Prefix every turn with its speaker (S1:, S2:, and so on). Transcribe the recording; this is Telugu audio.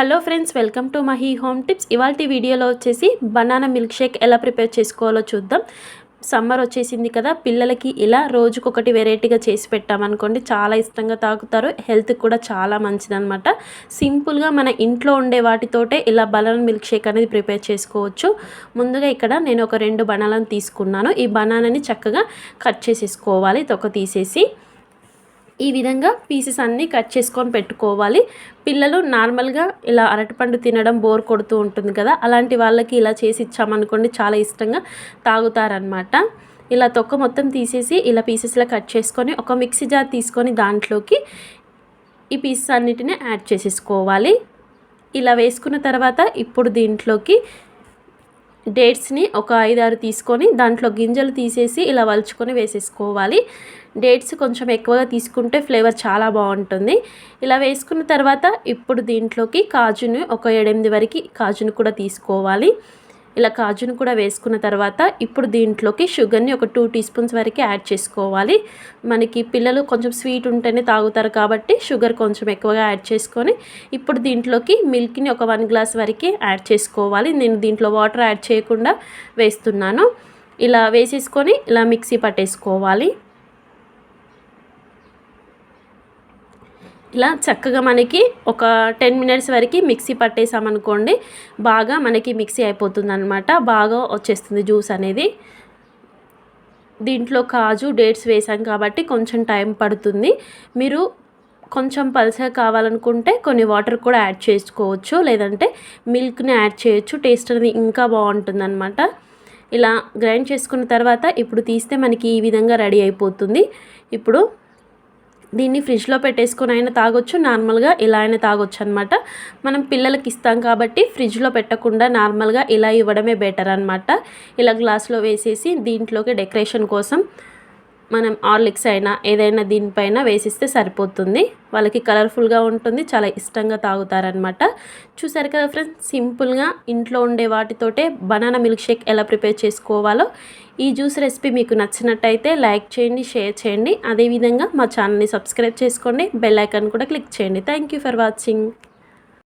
S1: Hello friends welcome to Mahi home tips. ఇవాళ వీడియోలో వచ్చేసి బనానా మిల్క్ షేక్ ఎలా ప్రిపేర్ చేసుకోవాలో చూద్దాం. సమ్మర్ వచ్చేసింది కదా పిల్లలకి ఇలా రోజుకొకటి వెరైటీగా చేసి పెట్టామనుకోండి చాలా ఇష్టంగా తాగుతారు హెల్త్కి కూడా చాలా మంచిదనమాట సింపుల్గా మన ఇంట్లో ఉండే వాటితోటే ఇలా బనానా మిల్క్ షేక్ అనేది ప్రిపేర్ చేసుకోవచ్చు. ముందుగా ఇక్కడ నేను ఒక రెండు బనాలను తీసుకున్నాను. ఈ బనానాని చక్కగా కట్ చేసేసుకోవాలి తొక్క తీసేసి. ఈ విధంగా పీసెస్ అన్నీ కట్ చేసుకొని పెట్టుకోవాలి. పిల్లలు నార్మల్గా ఇలా అరటిపండు తినడం బోర్ కొడుతూ ఉంటుంది కదా అలాంటి వాళ్ళకి ఇలా చేసి ఇచ్చామనుకోండి చాలా ఇష్టంగా తాగుతారనమాట ఇలా తొక్క మొత్తం తీసేసి ఇలా పీసెస్లా కట్ చేసుకొని ఒక మిక్సీ జార్ తీసుకొని దాంట్లోకి ఈ పీసెస్ అన్నిటిని యాడ్ చేసేసుకోవాలి. ఇలా వేసుకున్న తర్వాత ఇప్పుడు దీంట్లోకి డేట్స్ని ఒక ఐదారు తీసుకొని దాంట్లో గింజలు తీసేసి ఇలా వలుచుకొని వేసేసుకోవాలి. డేట్స్ కొంచెం ఎక్కువగా తీసుకుంటే ఫ్లేవర్ చాలా బాగుంటుంది. ఇలా వేసుకున్న తర్వాత ఇప్పుడు దీంట్లోకి కాజుని ఒక ఏడెనిమిది వరకు కాజుని కూడా తీసుకోవాలి. ఇలా కాజును కూడా వేసుకున్న తర్వాత ఇప్పుడు దీంట్లోకి షుగర్ని ఒక టూ టీ స్పూన్స్ వరకు యాడ్ చేసుకోవాలి. మనకి పిల్లలు కొంచెం స్వీట్ ఉంటేనే తాగుతారు కాబట్టి షుగర్ కొంచెం ఎక్కువగా యాడ్ చేసుకొని ఇప్పుడు దీంట్లోకి మిల్క్ని ఒక వన్ గ్లాస్ వరకు యాడ్ చేసుకోవాలి. నేను దీంట్లో వాటర్ యాడ్ చేయకుండా వేస్తున్నాను. ఇలా వేసేసుకొని ఇలా మిక్సీ పట్టేసుకోవాలి. ఇలా చక్కగా మనకి ఒక టెన్ మినిట్స్ వరకు మిక్సీ పట్టేసామనుకోండి బాగా మనకి మిక్సీ అయిపోతుంది అనమాట బాగా వచ్చేస్తుంది జ్యూస్ అనేది. దీంట్లో కాజు డేట్స్ వేసాం కాబట్టి కొంచెం టైం పడుతుంది. మీరు కొంచెం పల్సగా కావాలనుకుంటే కొన్ని వాటర్ కూడా యాడ్ చేసుకోవచ్చు. లేదంటే మిల్క్ని యాడ్ చేయొచ్చు. టేస్ట్ అనేది ఇంకా బాగుంటుంది అనమాట ఇలా గ్రైండ్ చేసుకున్న తర్వాత ఇప్పుడు తీస్తే మనకి ఈ విధంగా రెడీ అయిపోతుంది. ఇప్పుడు దీన్ని ఫ్రిడ్జ్లో పెట్టేసుకొని అయినా తాగొచ్చు నార్మల్గా ఇలా అయినా తాగొచ్చు అనమాట మనం పిల్లలకి ఇస్తాం కాబట్టి ఫ్రిడ్జ్లో పెట్టకుండా నార్మల్గా ఇలా ఇవ్వడమే బెటర్ అనమాట ఇలా గ్లాస్లో వేసేసి దీంట్లోకి డెకరేషన్ కోసం మనం ఆర్లిక్స్ అయినా ఏదైనా దీనిపైన వేసిస్తే సరిపోతుంది. వాళ్ళకి కలర్ఫుల్గా ఉంటుంది చాలా ఇష్టంగా తాగుతారనమాట చూసారు కదా ఫ్రెండ్స్ సింపుల్గా ఇంట్లో ఉండే వాటితోటే బనానా మిల్క్ షేక్ ఎలా ప్రిపేర్ చేసుకోవాలో ఈ జ్యూస్ రెసిపీ మీకు నచ్చినట్టయితే లైక్ చేయండి షేర్ చేయండి. అదేవిధంగా మా ఛానల్ని సబ్స్క్రైబ్ చేసుకోండి బెల్ ఐకాన్ కూడా క్లిక్ చేయండి. Thank for watching.